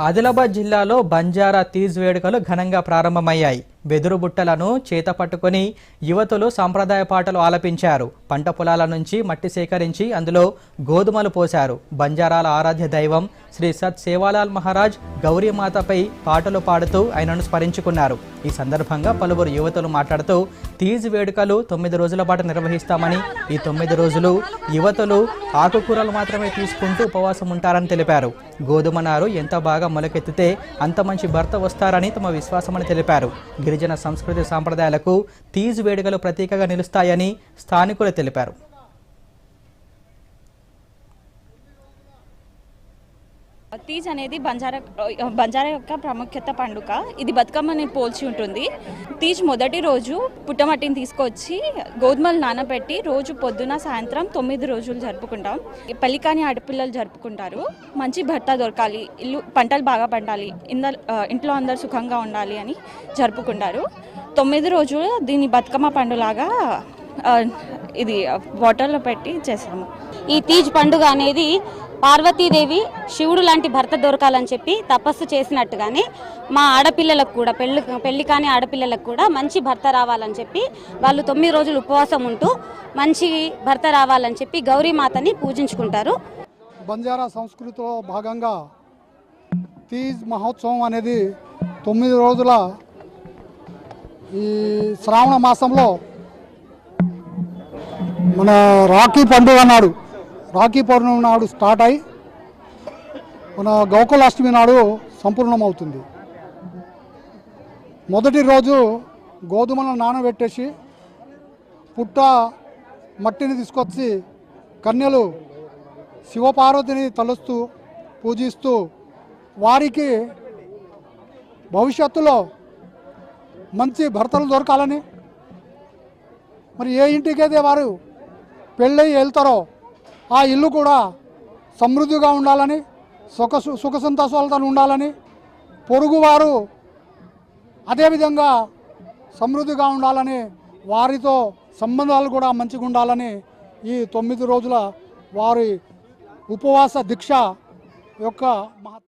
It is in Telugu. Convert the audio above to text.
ఆదిలాబాద్ జిల్లాలో బంజారా తీజ్ వేడుకలు ఘనంగా ప్రారంభమయ్యాయి. వెదురు బుట్టలను చేత పట్టుకొని యువతులు సాంప్రదాయ పాటలు ఆలపించారు. పంట పొలాల నుంచి మట్టి సేకరించి అందులో గోధుమలు పోశారు. బంజారాల ఆరాధ్య దైవం శ్రీ సత్ సేవాలాల్ మహారాజ్ గౌరీమాతపై పాటలు పాడుతూ ఆయనను స్మరించుకున్నారు. ఈ సందర్భంగా పలువురు యువతులు మాట్లాడుతూ తీజ్ వేడుకలు తొమ్మిది రోజుల పాటు నిర్వహిస్తామని ఈ తొమ్మిది రోజులు యువతులు ఆకుకూరలు మాత్రమే తీసుకుంటూ ఉపవాసం ఉంటారని తెలిపారు. గోధుమ నారు ఎంత బాగా మొలకెత్తితే అంత మంచి భర్త వస్తారని తమ విశ్వాసమని తెలిపారు. గిరిజన సంస్కృతి సాంప్రదాయాలకు తీజ్ వేడుకలు ప్రతీకగా నిలుస్తాయని స్థానికులు తెలిపారు. తీజ్ అనేది బంజారా బంజారా యొక్క ప్రాముఖ్యత పండుగ. ఇది బతుకమ్మని పోల్చి ఉంటుంది. తీజ్ మొదటి రోజు పుట్టమట్టిని తీసుకొచ్చి గోధుమలు నానబెట్టి రోజు పొద్దున సాయంత్రం తొమ్మిది రోజులు జరుపుకుంటాం. పెళ్ళికాని ఆడపిల్లలు జరుపుకుంటారు. మంచి భర్త దొరకాలి. ఇల్లు పంటలు బాగా పండాలి. ఇంద ఇంట్లో అందరు సుఖంగా ఉండాలి అని జరుపుకుంటారు. తొమ్మిది రోజులు దీన్ని బతుకమ్మ పండులాగా ఇది వాటర్లో పెట్టి చేస్తాము ఈ తీజ్ పండుగ అనేది పార్వతీదేవి శివుడు లాంటి భర్త దొరకాలని చెప్పి తపస్సు చేసినట్టుగానే మా ఆడపిల్లలకు కూడా పెళ్ళి పెళ్ళి కాని ఆడపిల్లలకు కూడా మంచి భర్త రావాలని చెప్పి వాళ్ళు తొమ్మిది రోజులు ఉపవాసం ఉంటూ మంచి భర్త రావాలని చెప్పి గౌరీమాతని పూజించుకుంటారు. బంజారా సంస్కృతిలో భాగంగా తీజ్ మహోత్సవం అనేది తొమ్మిది రోజుల ఈ శ్రావణ మాసంలో మన రాఖీ పండుగ నాడు రాఖీ పౌర్ణమి నాడు స్టార్ట్ అయి మన గోకులాష్టమి నాడు సంపూర్ణమవుతుంది. మొదటి రోజు గోధుమలను నానబెట్టేసి పుట్ట మట్టిని తీసుకొచ్చి కన్యలు శివపార్వతిని తలుస్తూ పూజిస్తూ వారికి భవిష్యత్తులో మంచి భర్తలు దొరకాలని మరి ఏ ఇంటికైతే వారు పెళ్ళై వెళ్తారో ఆ ఇల్లు కూడా సమృద్ధిగా ఉండాలని సుఖ సుఖ సంతోషాలతో ఉండాలని పొరుగువారు అదేవిధంగా సమృద్ధిగా ఉండాలని వారితో సంబంధాలు కూడా మంచిగా ఉండాలని ఈ తొమ్మిది రోజుల వారి ఉపవాస దీక్ష యొక్క మహత్వ